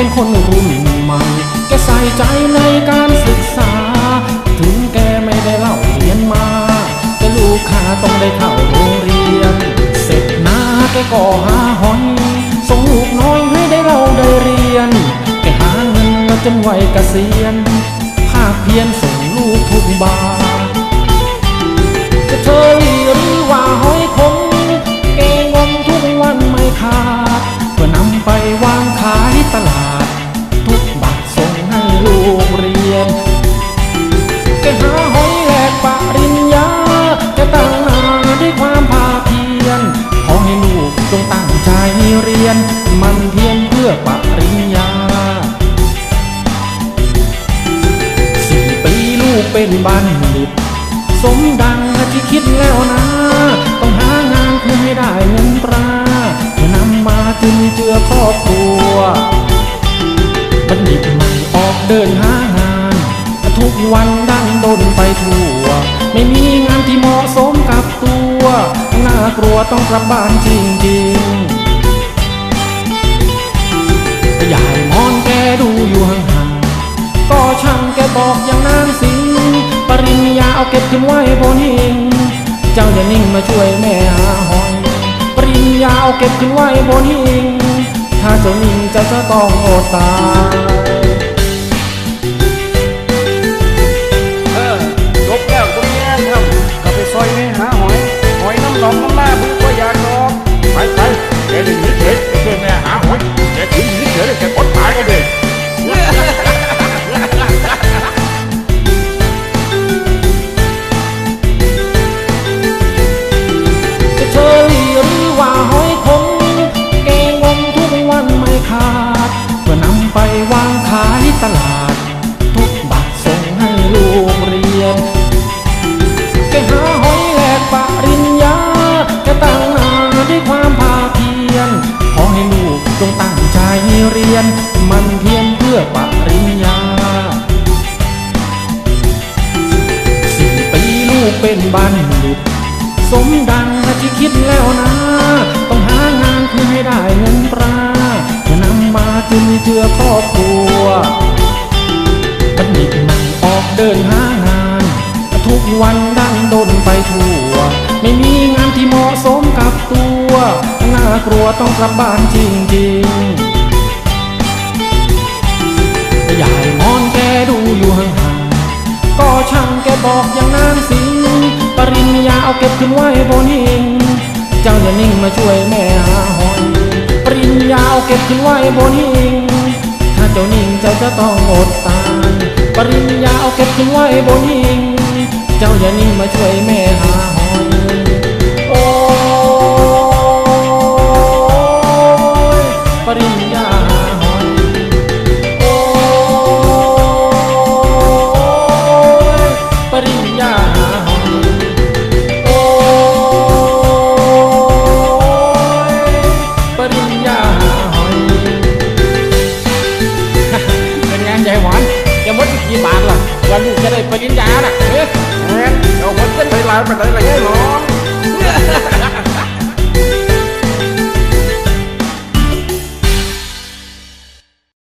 เป็นคนรุ่นใหม่ แกใส่ใจในการศึกษา ถึงแกไม่ได้เล่าเรียนมา แต่ลูกค้าต้องได้เข้าโรงเรียน เสร็จนาแกก็หาหอย ส่งลูกน้อยให้ได้เล่าได้เรียน แกหาเงินมาจนวัยเกษียณ ภาคเพียนส่งลูกทุกบาจะเธอหรือว่าหอยคงแกงมทุกวันไม่ขาดเพื่อนำไปว่า ตลาด ทุกบาทส่งให้ลูกเรียนแกหาหอยแหลกปริญญาแกตั้งหน้าด้วยความภาคเพียรขอให้ลูกจงตั้งใจเรียน มันเพียรเพื่อปริญญาสี่ปีลูกเป็นบัณฑิต สมดังที่คิดแล้วนะ ต้องหางานเพื่อให้ได้เงินตราเพื่อนำมาจุนเจือครอบครัว เดินหางานทุกวันดังดนไปทั่ว ไม่มีงานที่เหมาะสมกับตัวน่ากลัวต้องกลับบ้านจริงๆยายมอนแกดูอยู่ห่างๆก็ช่างแกบอกอย่างนั้นสิปริญญาเอาเก็บขึ้นไว้บนหิ้งเจ้าอย่านิ่งมาช่วยแม่หาหอย ปริญญาเอาเก็บขึ้นไว้บนหิ้งถ้าเจ้านิ่งเจ้าจะต้องอดตาย มึงก็อยากดอกไปไปแกดึงนิดเฉยไปช่วยแม่หาหอยแกถึงนิดเฉยเลยแกอดตายกันเลยจะเชอรี่หรือว่าหอยคงเกงมทุกวันไม่ขาดเพื่อนำไปวางขายตลาด เป็นบัณฑิต สมดังที่คิดแล้วนะ ต้องหางานเพื่อให้ได้เงินตราเพื่อนำมาจุนเจือครอบครัว บัณฑิตใหม่ออกเดินหางาน ทุกวันดังดนไปทั่ว ไม่มีงานที่เหมาะสมกับตัว น่ากลัวต้องกลับบ้านจริงๆยายมอนแกดูอยู่ห่างๆก็ช่างแกบอกอย่างนั้น เก็บขึ้นไว้บนหิ้งเจ้าอย่านิ่งมาช่วยแม่หาหอยปริญญาเอาเก็บขึ้นไว้บนหิ้งถ้าเจ้านิ่งเจ้าจะต้องอดตายปริญญาเอาเก็บขึ้นไว้บนหิ้งเจ้าอย่านิ่งมาช่วยแม่หาหอย วันลูกจะได้ปริญญาน่ะเอ๊ะแม่เอาคนเส้นไปลายไปไหนล่ะยายหลอ